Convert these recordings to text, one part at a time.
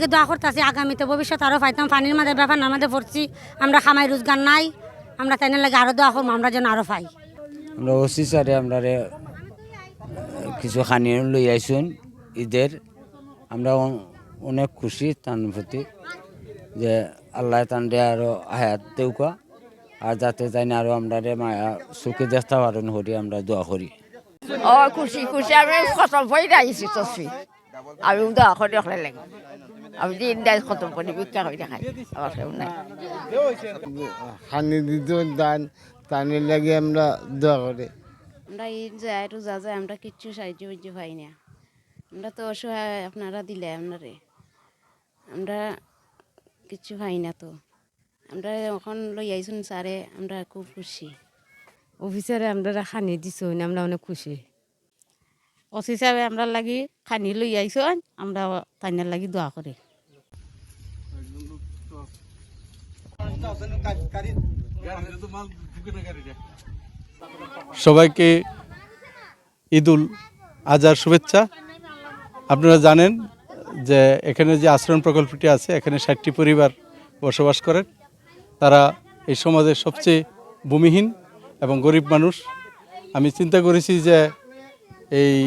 লাগে দোয়া করতেছি আগামীতে ভবিষ্যৎ আরও পাইতাম পানির মাঝে ব্যাপার আমাদের পড়ছি আমরা খামাই রোজগার নাই আমরা তাই লাগে আরও দোয়া করব আমরা যেন আরও পাই। আমরা ওসি স্যারে আমরা কিছু খানি লই আইসুন ঈদের। আমরা অনেক খুশি তার প্রতি যে আল্লাহ তান্ডে আরও হায়াত দেউকা আর যাতে যাই না আরও আমরা রে মায়া সুখে দেখতে পারেন হরি আমরা দোয়া করি। ও খুশি খুশি আমি খতম আহিছি তসফি আমি দোয়া করে লাগে। আমি খতম করে ভিক্ষা করে দেখাই আমার কেউ নাই। হানি দিত দান তানের লাগে আমরা দোয়া করে। আমরা ঈদ যায় রোজা যায় আমরা কিচ্ছু সাহায্য পাই না। আমরা তো অসহায় আপনারা দিলে আপনারে আমরা কিচ্ছু পাই না তো। আমরা এখন লই আইসুন স্যারে আমরা খুব খুশি। অফিসারে আমরা খানি দিছুন আমরা অনেক খুশি। হিসাবে আমরা লাগি খানি লই আইসন আমরা তাইনার লাগি দোয়া করি। সবাইকে ঈদুল আজহার শুভেচ্ছা। আপনারা জানেন যে এখানে যে আশ্রম প্রকল্পটি আছে, এখানে ষাটটি পরিবার বসবাস করেন। তারা এই সমাজের সবচেয়ে ভূমিহীন এবং গরিব মানুষ। আমি চিন্তা করেছি যে এই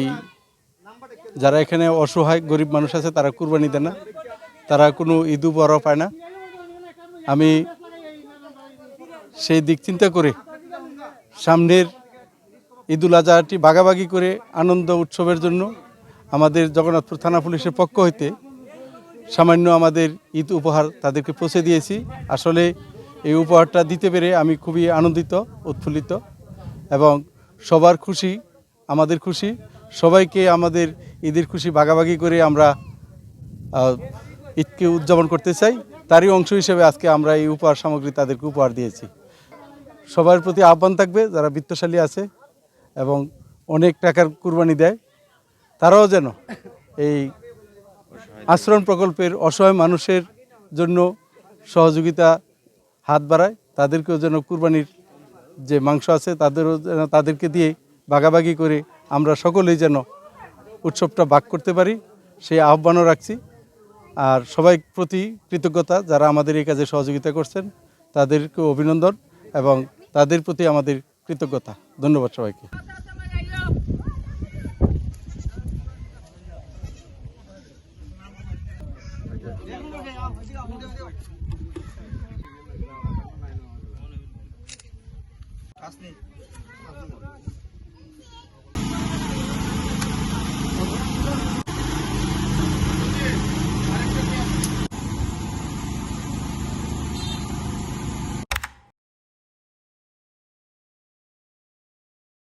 যারা এখানে অসহায় গরিব মানুষ আছে, তারা কুরবানি দেয় না। তারা কোনো ঈদু বড় পায় না। আমি সেই দিক চিন্তা করে সামনের ঈদুল আজহাটি ভাগাভাগি করে আনন্দ উৎসবের জন্য আমাদের জগন্নাথপুর থানা পুলিশের পক্ষ হইতে সামান্য আমাদের ঈদ উপহার তাদেরকে পৌঁছে দিয়েছি। আসলে এই উপহারটা দিতে পেরে আমি খুবই আনন্দিত, উৎফুল্লিত এবং সবার খুশি আমাদের খুশি। সবাইকে আমাদের ঈদের খুশি ভাগাভাগি করে আমরা ঈদকে উদযাপন করতে চাই। তারই অংশ হিসেবে আজকে আমরা এই উপহার সামগ্রী তাদেরকে উপহার দিয়েছি। সবার প্রতি আহ্বান থাকবে যারা বিত্তশালী আছে এবং অনেক টাকার কুরবানি দেয়। তারাও যেন এই আশ্রম প্রকল্পের অসহায় মানুষের জন্য সহযোগিতা হাত বাড়ায়, তাদেরকেও যেন কুরবানির যে মাংস আছে, তাদেরও যেন তাদেরকে দিয়ে ভাগাভাগি করে আমরা সকলেই যেন উৎসবটা ভাগ করতে পারি, সেই আহ্বানও রাখছি। আর সবাই প্রতি কৃতজ্ঞতা, যারা আমাদের এই কাজে সহযোগিতা করছেন, তাদেরকে অভিনন্দন এবং তাদের প্রতি আমাদের কৃতজ্ঞতা। ধন্যবাদ সবাইকে।